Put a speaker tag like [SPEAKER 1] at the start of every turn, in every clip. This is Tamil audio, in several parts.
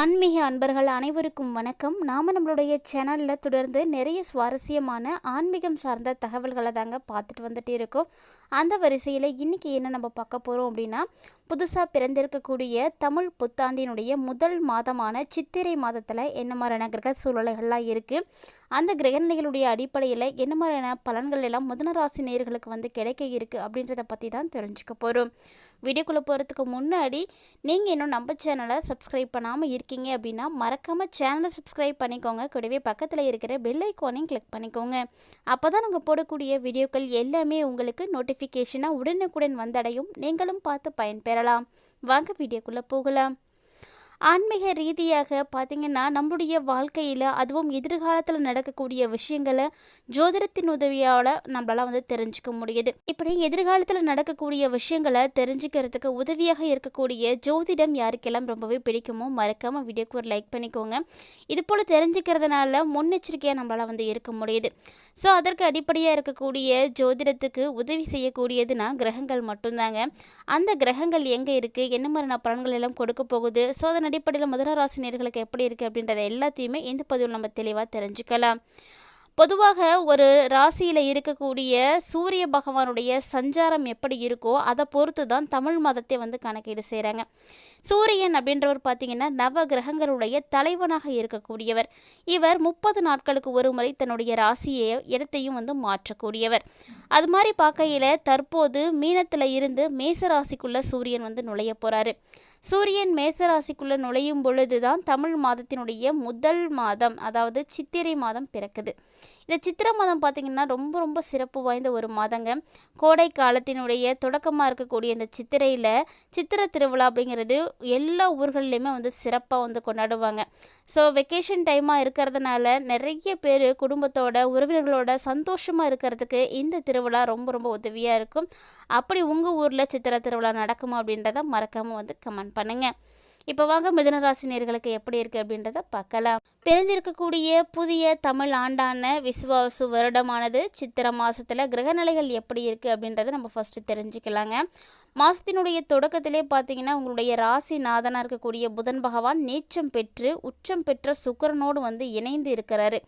[SPEAKER 1] ஆன்மீக அன்பர்கள் அனைவருக்கும் வணக்கம். நாம் நம்மளுடைய சேனலில் தொடர்ந்து நிறைய சுவாரஸ்யமான ஆன்மீகம் சார்ந்த தகவல்களை தாங்க பார்த்துட்டு வந்துட்டு இருக்கோம். அந்த வரிசையில் இன்றைக்கி என்ன நம்ம பார்க்க போகிறோம் அப்படின்னா புதுசாக பிறந்திருக்கக்கூடிய தமிழ் புத்தாண்டினுடைய முதல் மாதமான சித்திரை மாதத்தில் என்ன மாதிரியான கிரக சூழல்கள்லாம் இருக்குது அந்த கிரகநிலைகளுடைய அடிப்படையில் என்ன மாதிரியான பலன்கள் எல்லாம் முதனராசி நேர்களுக்கு வந்து கிடைக்க இருக்குது அப்படின்றத பற்றி தான் தெரிஞ்சுக்க போகிறோம் வீடியோக்குள்ளே போகிறதுக்கு முன்னாடி நீங்கள் இன்னும் நம்ம சேனலை சப்ஸ்கிரைப் பண்ணாமல் இருக்கீங்க அப்படின்னா மறக்காமல் சேனலை சப்ஸ்கிரைப் பண்ணிக்கோங்க. கூடவே பக்கத்தில் இருக்கிற பெல் ஐக்கானையும் கிளிக் பண்ணிக்கோங்க. அப்போ தான் நாங்கள் போடக்கூடிய வீடியோக்கள் எல்லாமே உங்களுக்கு நோட்டிஃபிகேஷனாக உடனுக்குடன் வந்தடையும். நீங்களும் பார்த்து பெறலாம் வாங்க வீடியோக்குள்ளே போகலாம். ஆன்மீக ரீதியாக பார்த்திங்கன்னா நம்முடைய வாழ்க்கையில் அதுவும் எதிர்காலத்தில் நடக்கக்கூடிய விஷயங்களை ஜோதிடத்தின் உதவியால் நம்மளால் வந்து தெரிஞ்சுக்க முடியுது. இப்படி எதிர்காலத்தில் நடக்கக்கூடிய விஷயங்களை தெரிஞ்சுக்கிறதுக்கு உதவியாக இருக்கக்கூடிய ஜோதிடம் யாருக்கெல்லாம் ரொம்பவே பிடிக்குமோ மறக்காமல் வீடியோக்கு ஒரு லைக் பண்ணிக்கோங்க. இது போல் தெரிஞ்சுக்கிறதுனால முன்னெச்சரிக்கையாக நம்மளால் வந்து இருக்க முடியுது. ஸோ அதற்கு அடிப்படையாக இருக்கக்கூடிய ஜோதிடத்துக்கு உதவி செய்யக்கூடியதுனா கிரகங்கள் மட்டும்தாங்க. அந்த கிரகங்கள் எங்கே இருக்குது என்ன மாதிரியான பலன்கள் எல்லாம் கொடுக்க போகுது? ஸோ அதன் அடிப்படையில் முதல ராசினியர்களுக்கு எப்படி இருக்குது அப்படின்றத எல்லாத்தையுமே இந்த பதிவில் நம்ம தெளிவாக தெரிஞ்சுக்கலாம். பொதுவாக ஒரு ராசியில் இருக்கக்கூடிய சூரிய பகவானுடைய சஞ்சாரம் எப்படி இருக்கோ அதை பொறுத்து தான் தமிழ் மதத்தை வந்து கணக்கீடு செய்கிறாங்க சூரியன் அப்படின்றவர் பார்த்தீங்கன்னா நவ கிரகங்களுடைய தலைவனாக இருக்கக்கூடியவர். இவர் முப்பது நாட்களுக்கு ஒரு முறை தன்னுடைய ராசியை இடத்தையும் வந்து மாற்றக்கூடியவர். அது மாதிரி பார்க்கையில் தற்போது மீனத்தில் இருந்து மேச ராசிக்குள்ள சூரியன் வந்து நுழைய போகிறாரு சூரியன் மேசராசிக்குள்ளே நுழையும் பொழுது தான் தமிழ் மாதத்தினுடைய முதல் மாதம் அதாவது சித்திரை மாதம் பிறக்குது. இந்த சித்திரை மாதம் பார்த்திங்கன்னா ரொம்ப ரொம்ப சிறப்பு வாய்ந்த ஒரு மாதங்க. கோடை காலத்தினுடைய தொடக்கமாக இருக்கக்கூடிய இந்த சித்திரையில் சித்திரை திருவிழா அப்படிங்கிறது எல்லா ஊர்கள்லேயுமே வந்து சிறப்பாக வந்து கொண்டாடுவாங்க. ஸோ வெக்கேஷன் டைமாக இருக்கிறதுனால நிறைய பேர் குடும்பத்தோட உறவினர்களோட சந்தோஷமாக இருக்கிறதுக்கு இந்த திருவிழா ரொம்ப ரொம்ப உதவியாக இருக்கும். அப்படி உங்கள் ஊரில் சித்திரை திருவிழா நடக்குமா அப்படின்றத மறக்காமல் வந்து கமெண்ட் பண்ணுங்கள் இப்போ வாங்க மிதனராசினியர்களுக்கு எப்படி இருக்குது அப்படின்றத பார்க்கலாம். பிறந்திருக்கக்கூடிய புதிய தமிழ் ஆண்டான விசுவாசு வருடமானது சித்திரை மாதத்தில் கிரகநிலைகள் எப்படி இருக்குது அப்படின்றத நம்ம ஃபஸ்ட்டு தெரிஞ்சுக்கலாங்க. மாதத்தினுடைய தொடக்கத்திலே பார்த்தீங்கன்னா உங்களுடைய ராசி நாதனாக இருக்கக்கூடிய புதன் பகவான் நீச்சம் பெற்று உச்சம் பெற்ற சுக்கரனோடு வந்து இணைந்து இருக்கிறாரு.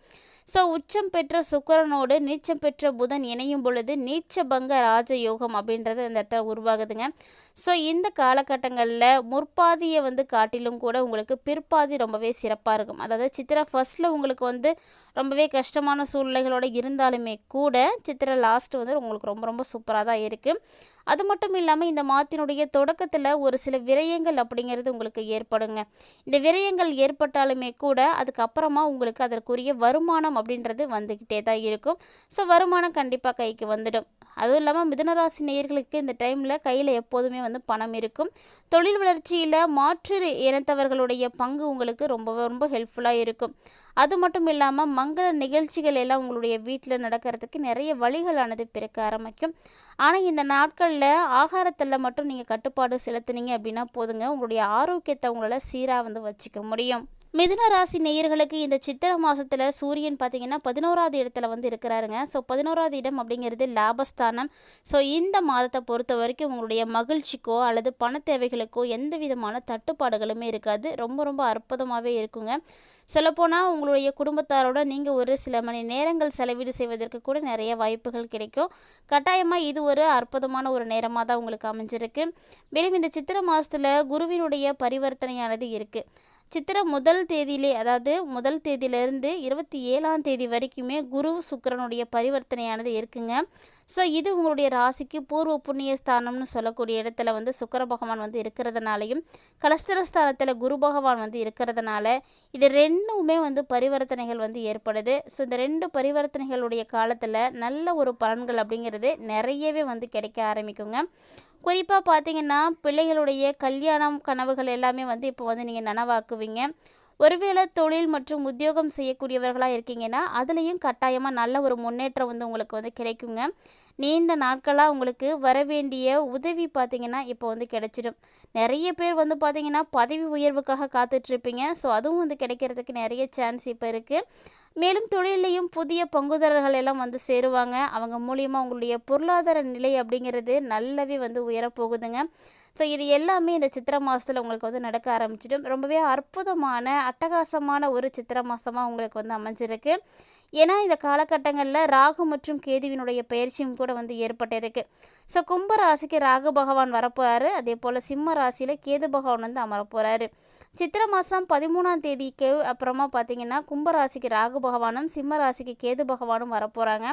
[SPEAKER 1] ஸோ உச்சம் பெற்ற சுக்கரனோடு நீச்சம் பெற்ற புதன் இணையும் பொழுது நீச்சபங்க ராஜயோகம் அப்படின்றது அந்த இடத்துல உருவாகுதுங்க. ஸோ இந்த காலகட்டங்களில் முற்பாதியை வந்து காட்டிலும் கூட உங்களுக்கு பிற்பாதி ரொம்பவே சிறப்பாக இருக்கும். அதாவது சித்திரை ஃபர்ஸ்ட்டில் உங்களுக்கு வந்து ரொம்பவே கஷ்டமான சூழ்நிலைகளோடு இருந்தாலுமே கூட சித்திரை லாஸ்ட் வந்து உங்களுக்கு ரொம்ப ரொம்ப சூப்பராக தான் இருக்குது அது மட்டும் இல்லாமல் இந்த மாதத்தினுடைய தொடக்கத்தில் ஒரு சில விரயங்கள் அப்படிங்கிறது உங்களுக்கு ஏற்படுங்க. இந்த விரயங்கள் ஏற்பட்டாலுமே கூட அதுக்கப்புறமா உங்களுக்கு அதற்குரிய வருமானம் அப்படின்றது வந்துக்கிட்டே தான் இருக்கும். ஸோ வருமானம் கண்டிப்பாக கைக்கு வந்துடும். அதுவும் இல்லாமல் மிதனராசி நேயர்களுக்கு இந்த டைமில் கையில் எப்போதுமே வந்து பணம் இருக்கும். தொழில் வளர்ச்சியில் மாற்று இனத்தவர்களுடைய பங்கு உங்களுக்கு ரொம்ப ரொம்ப ஹெல்ப்ஃபுல்லாக இருக்கும். அது மட்டும் இல்லாமல் மங்கள நிகழ்ச்சிகள் எல்லாம் உங்களுடைய வீட்டில் நடக்கிறதுக்கு நிறைய வழிகளானது பிறக்க ஆரம்பிக்கும். ஆனால் இந்த நாட்களில் ஆகாரத்தில் மட்டும் நீங்கள் கட்டுப்பாடு செலுத்துனீங்க அப்படின்னா போதுங்க. உங்களுடைய ஆரோக்கியத்தை உங்களால் சீராக வந்து வச்சுக்க முடியும். மிதுன ராசி நேயர்களுக்கு இந்த சித்திரை மாதத்தில் சூரியன் பார்த்தீங்கன்னா பதினோராவது இடத்துல வந்து இருக்கிறாருங்க. ஸோ பதினோராவது இடம் அப்படிங்கிறது லாபஸ்தானம். ஸோ இந்த மாதத்தை பொறுத்த வரைக்கும் உங்களுடைய மகிழ்ச்சிக்கோ அல்லது பண தேவைகளுக்கோ எந்த விதமான தட்டுப்பாடுகளுமே இருக்காது. ரொம்ப ரொம்ப அற்புதமாகவே இருக்குங்க. சொல்லப்போனால் உங்களுடைய குடும்பத்தாரோட நீங்கள் ஒரு சில மணி நேரங்கள் செலவீடு செய்வதற்கு கூட நிறைய வாய்ப்புகள் கிடைக்கும். கட்டாயமாக இது ஒரு அற்புதமான ஒரு நேரமாக தான் உங்களுக்கு அமைஞ்சிருக்கு. மேலும் இந்த சித்திரை மாதத்தில் குருவினுடைய பரிவர்த்தனையானது இருக்குது சித்திரை முதல் தேதியிலே அதாவது முதல் தேதியிலேருந்து இருபத்தி ஏழாம் தேதி வரைக்குமே குரு சுக்கரனுடைய பரிவர்த்தனையானது இருக்குங்க. ஸோ இது உங்களுடைய ராசிக்கு பூர்வ புண்ணிய ஸ்தானம்னு சொல்லக்கூடிய இடத்துல வந்து சுக்கர பகவான் வந்து இருக்கிறதுனாலையும் கலஸ்தரஸ்தானத்தில் குரு பகவான் வந்து இருக்கிறதுனால இது ரெண்டுமே வந்து பரிவர்த்தனைகள் வந்து ஏற்படுது. ஸோ இந்த ரெண்டு பரிவர்த்தனைகளுடைய காலத்தில் நல்ல ஒரு பலன்கள் அப்படிங்கிறது நிறையவே வந்து கிடைக்க ஆரம்பிக்குங்க. குறிப்பாக பார்த்தீங்கன்னா பிள்ளைகளுடைய கல்யாணம் கனவுகள் எல்லாமே வந்து இப்போ வந்து நீங்கள் நனவாக்குவீங்க. ஒருவேளை தொழில் மற்றும் உத்தியோகம் செய்யக்கூடியவர்களாக இருக்கீங்கன்னா அதுலேயும் கட்டாயமாக நல்ல ஒரு முன்னேற்றம் வந்து உங்களுக்கு வந்து கிடைக்குங்க. நீண்ட நாட்களாக உங்களுக்கு வர வேண்டிய உதவி பார்த்திங்கன்னா இப்போ வந்து கிடைச்சிடும். நிறைய பேர் வந்து பார்த்திங்கன்னா பதவி உயர்வுக்காக காத்துட்ருப்பீங்க. ஸோ அதுவும் வந்து கிடைக்கிறதுக்கு நிறைய சான்ஸ் இப்போ இருக்குது மேலும் தொழிலையும் புதிய பங்குதாரர்கள் எல்லாம் வந்து சேருவாங்க. அவங்க மூலியமாக உங்களுடைய பொருளாதார நிலை அப்படிங்கிறது நல்லாவே வந்து உயரப்போகுதுங்க. ஸோ இது எல்லாமே இந்த சித்திரை மாதத்தில் உங்களுக்கு வந்து நடக்க ஆரம்பிச்சிடும். ரொம்பவே அற்புதமான அட்டகாசமான ஒரு சித்திரை மாதமாக உங்களுக்கு வந்து அமைஞ்சிருக்கு. ஏன்னா இந்த காலகட்டங்களில் ராகு மற்றும் கேதுவினுடைய பயிற்சியும் கூட வந்து ஏற்பட்டிருக்கு. ஸோ கும்ப ராசிக்கு ராகு பகவான் வரப்போகிறாரு அதே போல் சிம்ம ராசியில் கேது பகவான் வந்து அமரப்போகிறாரு சித்திரை மாதம் பதிமூணாம் தேதிக்கு அப்புறமா பார்த்தீங்கன்னா கும்பராசிக்கு ராகு பகவானும் சிம்ம ராசிக்கு கேது பகவானும் வரப்போகிறாங்க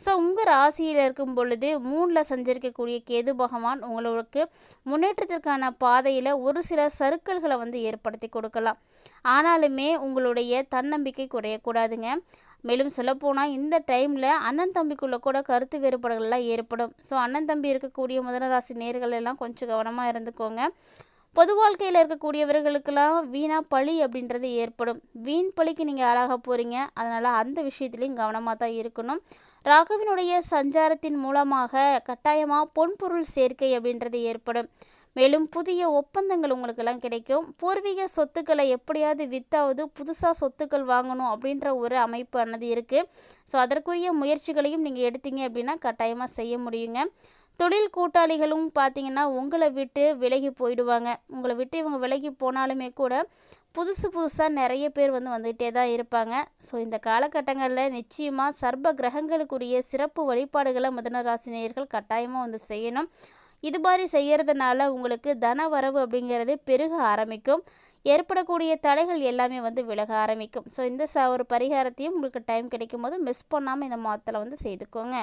[SPEAKER 1] ஸோ உங்கள் ராசியில் இருக்கும் பொழுது மூணில் சஞ்சரிக்கக்கூடிய கேது பகவான் உங்களுக்கு முன்னேற்றத்திற்கான பாதையில் ஒரு சில சருக்கல்களை வந்து ஏற்படுத்தி கொடுக்கலாம். ஆனாலுமே உங்களுடைய தன்னம்பிக்கை குறையக்கூடாதுங்க. மேலும் சொல்லப்போனால் இந்த டைமில் அண்ணன் தம்பிக்குள்ளே கூட கருத்து வேறுபாடுகள்லாம் ஏற்படும். ஸோ அண்ணன் தம்பி இருக்கக்கூடிய முதலராசி நேர்கள் எல்லாம் கொஞ்சம் கவனமாக இருந்துக்கோங்க. பொது வாழ்க்கையில் இருக்கக்கூடியவர்களுக்கெல்லாம் வீணாக பழி அப்படின்றது ஏற்படும். வீண் பழிக்கு நீங்கள் ஆளாக போகிறீங்க அதனால் அந்த விஷயத்துலையும் கவனமாக தான் இருக்கணும். ராகுவினுடைய சஞ்சாரத்தின் மூலமாக கட்டாயமாக பொன்பொருள் சேர்க்கை அப்படின்றது ஏற்படும். மேலும் புதிய ஒப்பந்தங்கள் உங்களுக்கெல்லாம் கிடைக்கும். பூர்வீக சொத்துக்களை எப்படியாவது வித்தாவது புதுசாக சொத்துக்கள் வாங்கணும் அப்படின்ற ஒரு அமைப்பு அன்னது இருக்குது ஸோ அதற்குரிய முயற்சிகளையும் நீங்கள் எடுத்தீங்க அப்படின்னா கட்டாயமாக செய்ய முடியுங்க. தொழில் கூட்டாளிகளும் பார்த்தீங்கன்னா உங்களை விட்டு விலகி போயிடுவாங்க. உங்களை விட்டு இவங்க விலகி போனாலுமே கூட புதுசு புதுசாக நிறைய பேர் வந்து வந்துகிட்டே தான் இருப்பாங்க. ஸோ இந்த காலகட்டங்களில் நிச்சயமாக சர்ப கிரகங்களுக்குரிய சிறப்பு வழிபாடுகளை முதன ராசினியர்கள் கட்டாயமாக வந்து செய்யணும். இது மாதிரி செய்கிறதுனால உங்களுக்கு தன வரவு அப்படிங்கிறது பெருக ஆரம்பிக்கும். ஏற்படக்கூடிய தடைகள் எல்லாமே வந்து விலக ஆரம்பிக்கும். ஸோ இந்த ச ஒரு பரிகாரத்தையும் உங்களுக்கு டைம் கிடைக்கும் போது மிஸ் பண்ணாமல் இந்த மாதத்தில் வந்து செய்துக்கோங்க.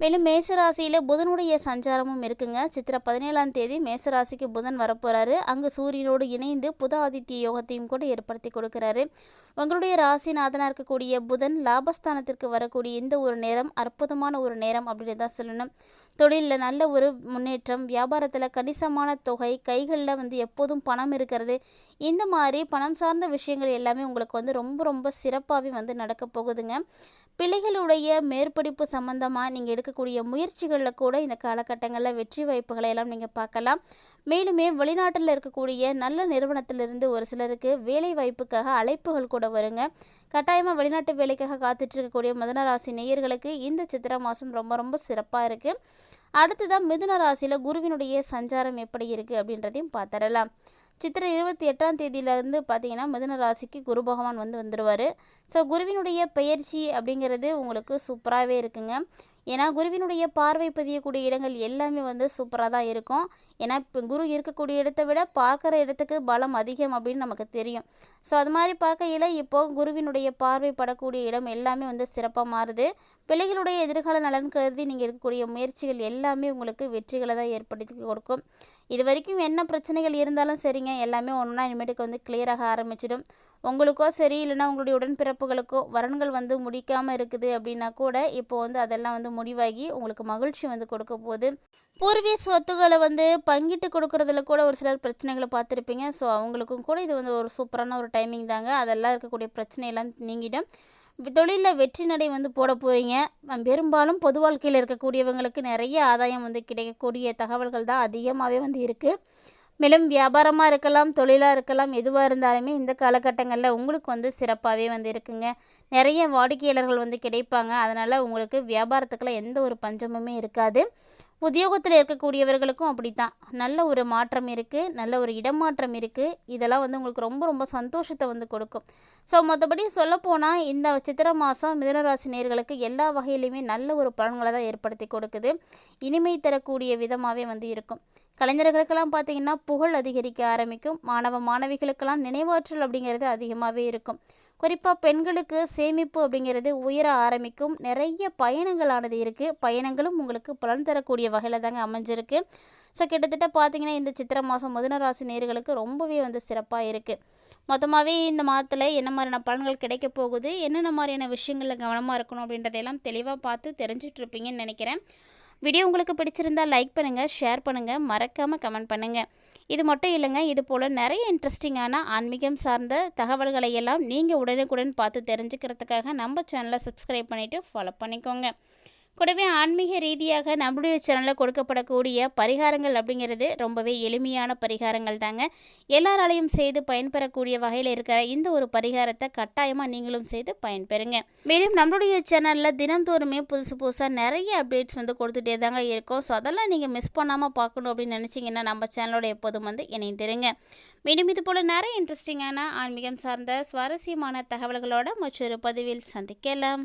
[SPEAKER 1] மேலும் மேசராசியில் புதனுடைய சஞ்சாரமும் இருக்குங்க. சித்திரை பதினேழாம் தேதி மேசராசிக்கு புதன் வரப்போகிறாரு அங்கே சூரியனோடு இணைந்து புத ஆதித்ய யோகத்தையும் கூட ஏற்படுத்தி கொடுக்குறாரு. உங்களுடைய ராசிநாதனாக இருக்கக்கூடிய புதன் லாபஸ்தானத்திற்கு வரக்கூடிய இந்த ஒரு நேரம் அற்புதமான ஒரு நேரம் அப்படின்னு தான் சொல்லணும். தொழிலில் நல்ல ஒரு முன்னேற்றம் வியாபாரத்தில் கணிசமான தொகை கைகளில் வந்து எப்போதும் பணம் இருக்கிறது. இந்த மாதிரி பணம் சார்ந்த விஷயங்கள் எல்லாமே உங்களுக்கு வந்து ரொம்ப ரொம்ப சிறப்பாகவே வந்து நடக்க போகுதுங்க. பிள்ளைகளுடைய மேற்படிப்பு சம்மந்தமாக நீங்கள் எடுக்கக்கூடிய முயற்சிகளில் கூட இந்த காலகட்டங்களில் வெற்றி வாய்ப்புகளை எல்லாம் நீங்கள் பார்க்கலாம். மேலுமே வெளிநாட்டில் இருக்கக்கூடிய நல்ல நிறுவனத்திலிருந்து ஒரு சிலருக்கு வேலை வாய்ப்புக்காக அழைப்புகள் கூட வருங்க. கட்டாயமாக வெளிநாட்டு வேலைக்காக காத்துட்டு இருக்கக்கூடிய மதனராசி நேயர்களுக்கு இந்த சித்திரை மாதம் ரொம்ப ரொம்ப சிறப்பாக இருக்குது அடுத்ததான் மிதுன ராசியில் குருவினுடைய சஞ்சாரம் எப்படி இருக்குது அப்படின்றதையும் பார்த்துடலாம். சித்திரை இருபத்தி எட்டாம் தேதியிலேருந்து பார்த்தீங்கன்னா மிதுன ராசிக்கு குரு பகவான் வந்து வந்துடுவார் ஸோ குருவினுடைய பெயர்ச்சி அப்படிங்கிறது உங்களுக்கு சூப்பராகவே இருக்குங்க. ஏன்னா குருவினுடைய பார்வை பதியக்கூடிய இடங்கள் எல்லாமே வந்து சூப்பராக தான் இருக்கும். ஏன்னா இப்போ குரு இருக்கக்கூடிய இடத்தை விட பார்க்குற இடத்துக்கு பலம் அதிகம் அப்படின்னு நமக்கு தெரியும். ஸோ அது மாதிரி பார்க்கையில் இப்போது குருவினுடைய பார்வை படக்கூடிய இடம் எல்லாமே வந்து சிறப்பாக மாறுது. பிள்ளைகளுடைய எதிர்கால நலன் கருதி நீங்கள் எடுக்கக்கூடிய முயற்சிகள் எல்லாமே உங்களுக்கு வெற்றிகளை தான் ஏற்படுத்தி கொடுக்கும். இது வரைக்கும் என்ன பிரச்சனைகள் இருந்தாலும் சரிங்க. எல்லாமே ஒன்றா இனிமேட்டுக்கு வந்து கிளியராக ஆரம்பிச்சிடும். உங்களுக்கோ சரி இல்லைன்னா உங்களுடைய உடன்பிறப்புகளுக்கோ வரன்கள் வந்து முடிக்காமல் இருக்குது அப்படின்னா கூட இப்போ வந்து அதெல்லாம் வந்து முடிவாகி உங்களுக்கு மகிழ்ச்சி வந்து கொடுக்க போகுது. பூர்வீக சொத்துக்களை வந்து பங்கிட்டு கொடுக்குறதுல கூட ஒரு சிலர் பிரச்சனைகளை பார்த்துருப்பீங்க. ஸோ அவங்களுக்கும் கூட இது வந்து ஒரு சூப்பரான ஒரு டைமிங் தாங்க. அதெல்லாம் இருக்கக்கூடிய பிரச்சனையெல்லாம் நீங்கிடும். தொழிலில் வெற்றி நடை வந்து போட போகிறீங்க பெரும்பாலும் பொது வாழ்க்கையில் இருக்கக்கூடியவங்களுக்கு நிறைய ஆதாயம் வந்து கிடைக்கக்கூடிய தகவல்கள் தான் அதிகமாகவே வந்து இருக்குது மேலும் வியாபாரமாக இருக்கலாம் தொழிலாக இருக்கலாம் எதுவாக இருந்தாலுமே இந்த காலகட்டங்களில் உங்களுக்கு வந்து சிறப்பாகவே வந்து இருக்குங்க. நிறைய வாடிக்கையாளர்கள் வந்து கிடைப்பாங்க. அதனால் உங்களுக்கு வியாபாரத்துக்கெல்லாம் எந்த ஒரு பஞ்சமுமே இருக்காது. உத்தியோகத்தில் இருக்கக்கூடியவர்களுக்கும் அப்படி தான் நல்ல ஒரு மாற்றம் இருக்குது நல்ல ஒரு இடமாற்றம் இருக்குது இதெல்லாம் வந்து உங்களுக்கு ரொம்ப ரொம்ப சந்தோஷத்தை வந்து கொடுக்கும். ஸோ மற்றபடி சொல்லப்போனால் இந்த சித்திரை மாதம் மிதனராசி நேர்களுக்கு எல்லா வகையிலையுமே நல்ல ஒரு பலன்களை தான் ஏற்படுத்தி கொடுக்குது. இனிமை தரக்கூடிய விதமாகவே வந்து இருக்கும். கலைஞர்களுக்கெல்லாம் பார்த்தீங்கன்னா புகழ் அதிகரிக்க ஆரம்பிக்கும். மாணவ மாணவிகளுக்கெல்லாம் நினைவாற்றல் அப்படிங்கிறது அதிகமாகவே இருக்கும். குறிப்பாக பெண்களுக்கு சேமிப்பு அப்படிங்கிறது உயர ஆரம்பிக்கும். நிறைய பயணங்களானது இருக்குது பயணங்களும் உங்களுக்கு பலன் தரக்கூடிய வகையில் தாங்க அமைஞ்சிருக்கு. ஸோ கிட்டத்தட்ட பார்த்தீங்கன்னா இந்த சித்திரை மாதம் முதனராசி நேர்களுக்கு ரொம்பவே வந்து சிறப்பாக இருக்குது மொத்தமாகவே இந்த மாதத்தில் என்ன மாதிரியான பலன்கள் கிடைக்க போகுது? என்னென்ன மாதிரியான விஷயங்களில் கவனமாக இருக்கணும் அப்படின்றதையெல்லாம் தெளிவாக பார்த்து தெரிஞ்சிட்ருப்பீங்கன்னு நினைக்கிறேன். வீடியோ உங்களுக்கு பிடிச்சிருந்தால் லைக் பண்ணுங்கள் ஷேர் பண்ணுங்கள் மறக்காமல் கமெண்ட் பண்ணுங்கள் இது மட்டும் இல்லைங்க இது போல் நிறைய இன்ட்ரெஸ்டிங்கான ஆன்மீகம் சார்ந்த தகவல்களை எல்லாம் நீங்கள் உடனுக்குடன் பார்த்து தெரிஞ்சுக்கிறதுக்காக நம்ம சேனலை சப்ஸ்கிரைப் பண்ணிவிட்டு ஃபாலோ பண்ணிக்கோங்க. கூடவே ஆன்மீக ரீதியாக நம்மளுடைய சேனலில் கொடுக்கப்படக்கூடிய பரிகாரங்கள் அப்படிங்கிறது ரொம்பவே எளிமையான பரிகாரங்கள் தாங்க. எல்லாராலையும் செய்து பயன்பெறக்கூடிய வகையில் இருக்கிற இந்த ஒரு பரிகாரத்தை கட்டாயமாக நீங்களும் செய்து பயன்பெறுங்க. மேலும் நம்மளுடைய சேனலில் தினந்தோறுமே புதுசு புதுசாக நிறைய அப்டேட்ஸ் வந்து கொடுத்துட்டே தாங்க இருக்கும். ஸோ அதெல்லாம் நீங்கள் மிஸ் பண்ணாமல் பார்க்கணும் அப்படின்னு நினச்சிங்கன்னா நம்ம சேனலோட எப்போதும் வந்து இணைந்திருங்க. மீண்டும் இது போல் நிறைய இன்ட்ரெஸ்டிங்கான ஆன்மீகம் சார்ந்த சுவாரஸ்யமான தகவல்களோட மற்றொரு பதிவில் சந்திக்கலாம்.